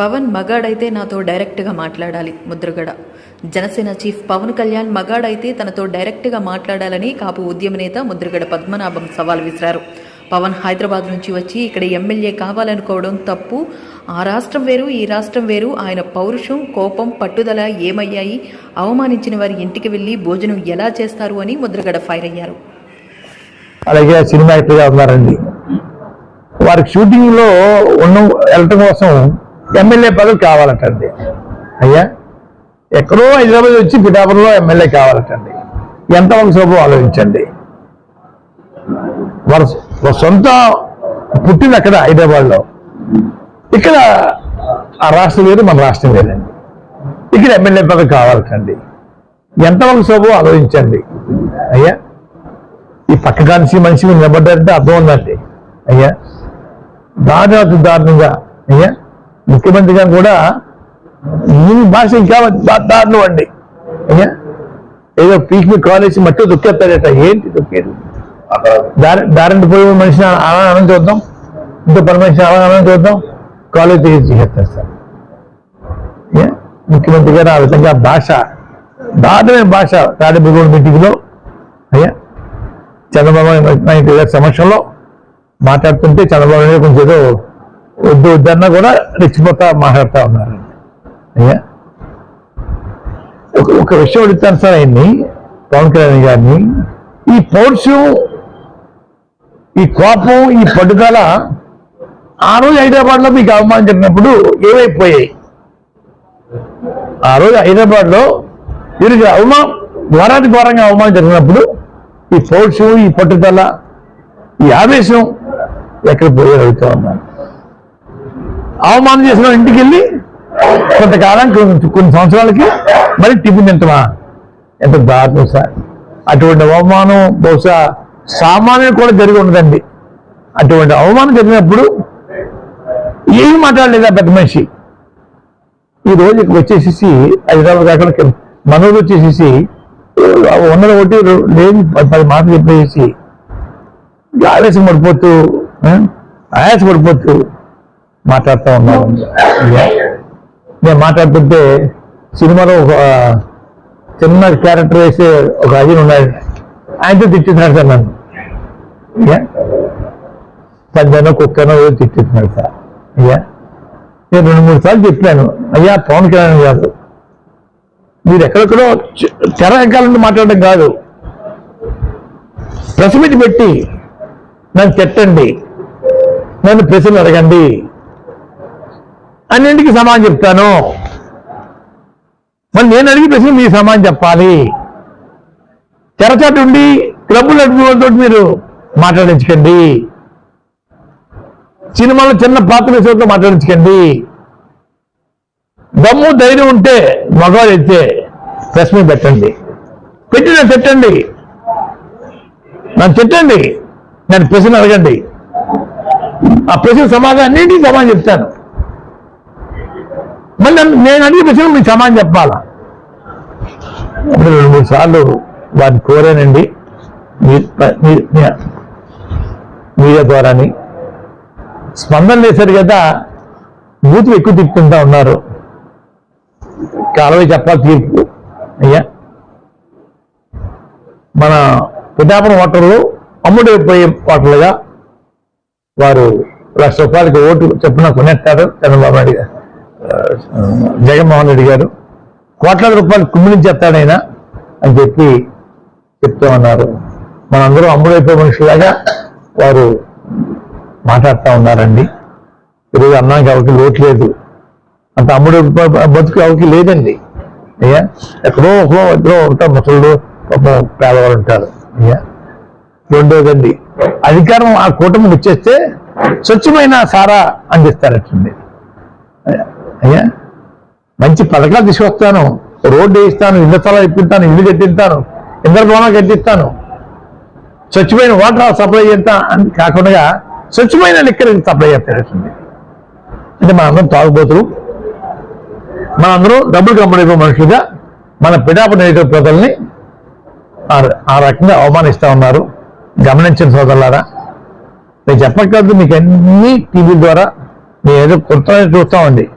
పవన్ మగాడైతే నాతో డైరెక్ట్గా మాట్లాడాలి ముద్రగడ. జనసేన చీఫ్ పవన్ కళ్యాణ్ మగాడైతే తనతో డైరెక్ట్గా మాట్లాడాలని కాపు ఉద్యమ నేత ముద్రగడ పద్మనాభం సవాల్ విసిరారు. పవన్ హైదరాబాద్ నుంచి వచ్చి ఇక్కడ ఎమ్మెల్యే కావాలనుకోవడం తప్పు. ఆ రాష్ట్రం వేరు ఈ రాష్ట్రం వేరు. ఆయన పౌరుషం కోపం పట్టుదల ఏమయ్యాయి? అవమానించిన వారి ఇంటికి వెళ్ళి భోజనం ఎలా చేస్తారు అని ముద్రగడ ఫైర్ అయ్యారు. అలాగే సినిమా ఉన్నారండి. వారికి షూటింగ్లో ఉన్న వెళ్ళటం కోసం ఎమ్మెల్యే పదవి కావాలటండి. అయ్యా? ఎక్కడో హైదరాబాద్ వచ్చి పిఠాపురంలో ఎమ్మెల్యే కావాలటండి. ఎంత వంశోభం ఆలోచించండి. వారు సొంత పుట్టింది అక్కడ హైదరాబాద్లో. ఇక్కడ ఆ రాష్ట్రం లేదు మన రాష్ట్రం లేదండి. ఇక్కడ ఎమ్మెల్యే పదవి కావాలటండి. ఎంత వంశోభం ఆలోచించండి. అయ్యా? ఈ పక్క కానిసి మనిషి నిలబడ్డారంటే అర్థం ఉందండి. అయ్యా? దారి దారుణంగా. అయ్యా? ముఖ్యమంత్రి గారు కూడా ఈ భాష ఇంకా దా- అండి. అయ్యా ఏదో పీక్ మీ కాలేజ్ మట్టి దుక్కేస్తాడట ఏంటి దుక్కేది దారి దారింటి పోయే మనిషిని అలా చూద్దాం. ఇంకో పని మనిషిని అలా చూద్దాం. కాలేజ్ తీసి చేస్తారు సార్? ముఖ్యమంత్రి గారు ఆ విధంగా భాష దారుణమైన భాష తాడిపల్లి మీటింగ్లో అయ్యా చంద్రబాబు నాయుడు గారి సమక్షంలో మాట్లాడుతుంటే చంద్రబాబు నాయుడు కొంచెం ఏదో వద్దు వద్దన్నా కూడా రెచ్చిపోతా మాట్లాడుతూ ఉన్నారు. అయ్యా? ఒక ఒక విషయం అడుగుతాను సార్ ఆయన్ని పవన్ కళ్యాణ్ గారిని. ఈ పౌరుషం ఈ కోపం ఈ పట్టుదల ఆ రోజు హైదరాబాద్లో మీకు అవమానం జరిగినప్పుడు ఏమైపోయాయి? ఆ రోజు హైదరాబాద్లో వీరికి అవమానం ఘోరాతి ఘోరంగా అవమానం జరిగినప్పుడు ఈ పౌరుషం ఈ పట్టుదల ఈ ఆవేశం ఎక్కడ పోయి అడుగుతా ఉన్నాను. అవమానం చేసిన ఇంటికి వెళ్ళి కొంతకాలం కొన్ని కొన్ని సంవత్సరాలకి మరి టిఫిన్ తింటమా ఎంత దారుణం సార్. అటువంటి అవమానం బహుశా సామాన్యం కూడా జరిగి ఉండదండి. అటువంటి అవమానం జరిగినప్పుడు ఏమి మాట్లాడలేదా పెద్ద మనిషి. ఈ రోజు ఇక్కడ వచ్చేసేసి హైదరాబాద్ కాకుండా మనోడు వచ్చేసేసి వందల ఒకటి లేని పది మాటలు చెప్పేసి ఆవేశం పడిపోతూ ఆయాస పడిపోతూ మాట్లాడుతూ ఉన్నాను నేను మాట్లాడుతుంటే సినిమాలో ఒక చిన్న క్యారెక్టర్ వేసే ఒక అజీన్ ఉన్నాడు. ఆయనతో తిట్టుతున్నాడు సార్ నన్ను. అయ్యా పందనో కుక్కనో ఏదో తిట్టుతున్నాడు సార్. అయ్యా నేను రెండు మూడు సార్లు చెప్పాను అయ్యా పవన్ కళ్యాణ్ గారు. మీరు ఎక్కడెక్కడో తెర ఎక్కాలని మాట్లాడడం కాదు. ప్రెస్ మీట్ పెట్టి నన్ను తిట్టండి. నన్ను ప్రశ్నలు అడగండి. అన్నింటికి సమానం చెప్తాను. మరి నేను అడిగి ప్రశ్న మీ సమానం చెప్పాలి. తెరచాటు ఉండి క్లబ్బులు అడుగుతో మీరు మాట్లాడించకండి. సినిమాలో చిన్న పాత్ర విషయంతో మాట్లాడించకండి. దమ్ము ధైర్యం ఉంటే మగవాడు అయితే ప్రెస్ మీద పెట్టండి. పెట్టి నన్ను తిట్టండి నన్ను తిట్టండి. నన్ను ప్రశ్న అడగండి. ఆ ప్రశ్న సమాధానం అన్నింటికి సమాధానం చెప్తాను. మళ్ళీ నేను అడిగే ప్రశ్న మీకు సమాధానం చెప్పాలా? అప్పుడు రెండు మూడు సార్లు వారిని కోరానండి. మీడియా ద్వారాని. స్పందన లేసారు కదా బూతులు ఎక్కువ తిప్పుకుంటా ఉన్నారు. కాలవే చెప్పాలి తీర్పు. అయ్యా. మన పిఠాపురం ఓటర్లు అమ్ముడైపోయే ఓటర్లుగా వారు లక్ష రూపాయలకి ఓటు చెప్పిన కొనేస్తారు చంద్రబాబు నాయుడు గారు. జగన్మోహన్ రెడ్డి గారు కోట్లాది రూపాయలు కుమ్మిలించేస్తాడు ఆయన అని చెప్పి చెప్తూ ఉన్నారు. మనందరూ అమ్ముడైపోయే మనుషులాగా వారు మాట్లాడుతూ ఉన్నారండి. ఈరోజు అన్నానికి ఎవరికి లోటు లేదు. అంత అమ్ముడు బతుకు ఎవరికి లేదండి. అయ్యా? ఎక్కడో ఒకరో ఇద్దరు ఒకటో ముసలు పేదవాళ్ళు ఉంటారు. అయ్యా? రెండోదండి అధికారం ఆ కూటమికి వచ్చేస్తే స్వచ్ఛమైన సారా అందిస్తారటండి. అయ్యా, మంచి పథకాలు తీసుకొస్తాను. రోడ్డు వేయిస్తాను ఇళ్ళ స్థలాలు ఇప్పిస్తాను ఇల్లు కట్టిస్తాను ఇందరు భవనాలు కట్టిస్తాను. స్వచ్ఛమైన వాటర్ సప్లై చేస్తా అని కాకుండా స్వచ్ఛమైన లిక్కర్ సప్లై చేస్తారటండి అంటే మన అందరం తాగుబోతులు. మన అందరూ డబ్బులు కంపెనీ మనుషులుగా మన పిడాప ప్రజల్ని ఆ- ఆ రకంగా అవమానిస్తా ఉన్నారు. గమనించిన సోదరులారా నేను చెప్పక్కర్లేదు మీకు అన్ని టీవీ ద్వారా మీ ఏదో కొత్త చూస్తామండి